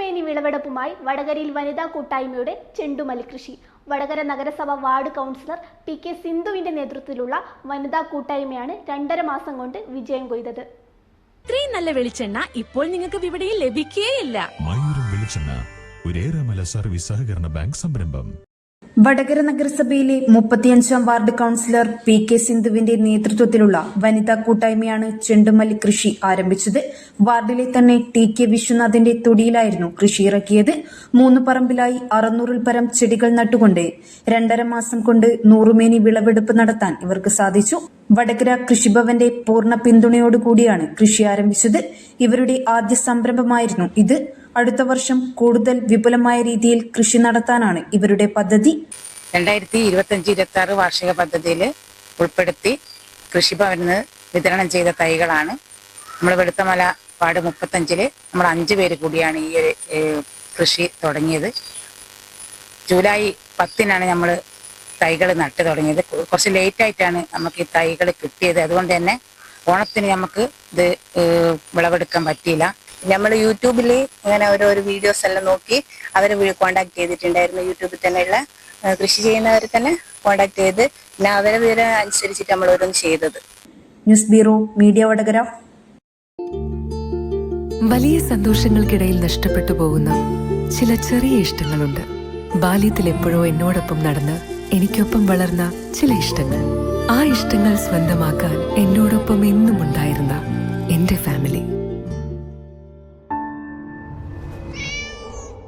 നൂറുമേനി വിളവെടുപ്പുമായി വടകരയിൽ വനിതാ കൂട്ടായ്മയുടെ ചെണ്ടുമല്ലി കൃഷി. വടകര നഗരസഭ വാർഡ് കൗൺസിലർ പി കെ സിന്ധുവിന്റെ നേതൃത്വത്തിലുള്ള വനിതാ കൂട്ടായ്മയാണ് രണ്ടര മാസം കൊണ്ട് വിജയം കൊയ്തത്. ഇത്രയും നല്ല വെളിച്ചെണ്ണ ഇപ്പോൾ നിങ്ങൾക്ക് വിപണിയിൽ ലഭിക്കുകയില്ല മയൂരം വെളിച്ചെണ്ണ ഒരേറെമല സർവീസ് സഹകരണ ബാങ്ക് സംരംഭം. വടകര നഗരസഭയിലെ മുപ്പത്തിയഞ്ചാം വാർഡ് കൌൺസിലർ പി കെ സിന്ധുവിന്റെ നേതൃത്വത്തിലുള്ള വനിതാ കൂട്ടായ്മയാണ് ചെണ്ടുമല്ലി കൃഷി ആരംഭിച്ചത്. വാർഡിലെ തന്നെ ടി കെ വിശ്വനാഥിന്റെ തൊടിയിലായിരുന്നു കൃഷി ഇറക്കിയത്. മൂന്ന് പറമ്പിലായി അറുന്നൂറിൽ പരം ചെടികൾ നട്ടുകൊണ്ട് രണ്ടര മാസം കൊണ്ട് നൂറുമേനി വിളവെടുപ്പ് നടത്താൻ ഇവർക്ക് സാധിച്ചു. വടകര കൃഷിഭവന്റെ പൂർണ പിന്തുണയോടുകൂടിയാണ് കൃഷി ആരംഭിച്ചത്. ഇവരുടെ ആദ്യ സംരംഭമായിരുന്നു ഇത്. അടുത്ത വർഷം കൂടുതൽ വിപുലമായ രീതിയിൽ കൃഷി നടത്താനാണ് ഇവരുടെ പദ്ധതി. രണ്ടായിരത്തി ഇരുപത്തഞ്ച് ഇരുപത്തി ആറ് വാർഷിക പദ്ധതിയിൽ ഉൾപ്പെടുത്തി കൃഷിഭവനിന്ന് വിതരണം ചെയ്ത തൈകളാണ്. നമ്മൾ വെളുത്തമല പാട് മുപ്പത്തഞ്ചിൽ നമ്മൾ അഞ്ചു പേര് കൂടിയാണ് ഈ ഒരു കൃഷി തുടങ്ങിയത്. ജൂലൈ പത്തിനാണ് നമ്മൾ തൈകൾ നട്ടു തുടങ്ങിയത്. കുറച്ച് ലേറ്റ് ആയിട്ടാണ് നമുക്ക് ഈ തൈകൾ കിട്ടിയത്. അതുകൊണ്ട് തന്നെ ഓണത്തിന് നമുക്ക് ഇത് വിളവെടുക്കാൻ പറ്റിയില്ല. നമ്മൾ യൂട്യൂബിൽ ഇങ്ങനെ ഓരോരോ വീഡിയോസ് എല്ലാം നോക്കി അവരെ കോണ്ടാക്ട് ചെയ്തിട്ടുണ്ടായിരുന്നു. യൂട്യൂബിൽ തന്നെയുള്ള കൃഷി ചെയ്യുന്നവരെ തന്നെ കോണ്ടാക്ട് ചെയ്ത് പിന്നെ അവരെ വിവരം അനുസരിച്ചിട്ട് നമ്മൾ ഓരോന്ന് ചെയ്തത്. News bureau media Vadakara. വലിയ സന്തോഷങ്ങൾക്കിടയിൽ നഷ്ടപ്പെട്ടു പോകുന്ന ചില ചെറിയ ഇഷ്ടങ്ങളുണ്ട്. ബാല്യത്തിൽ എപ്പോഴോ എന്നോടൊപ്പം നടന്ന് എനിക്കൊപ്പം വളർന്ന ചില ഇഷ്ടങ്ങൾ. ആ ഇഷ്ടങ്ങൾ സ്വന്തമാക്കാൻ എന്നോടൊപ്പം എന്നും ഉണ്ടായിരുന്ന എന്റെ ഫാമിലി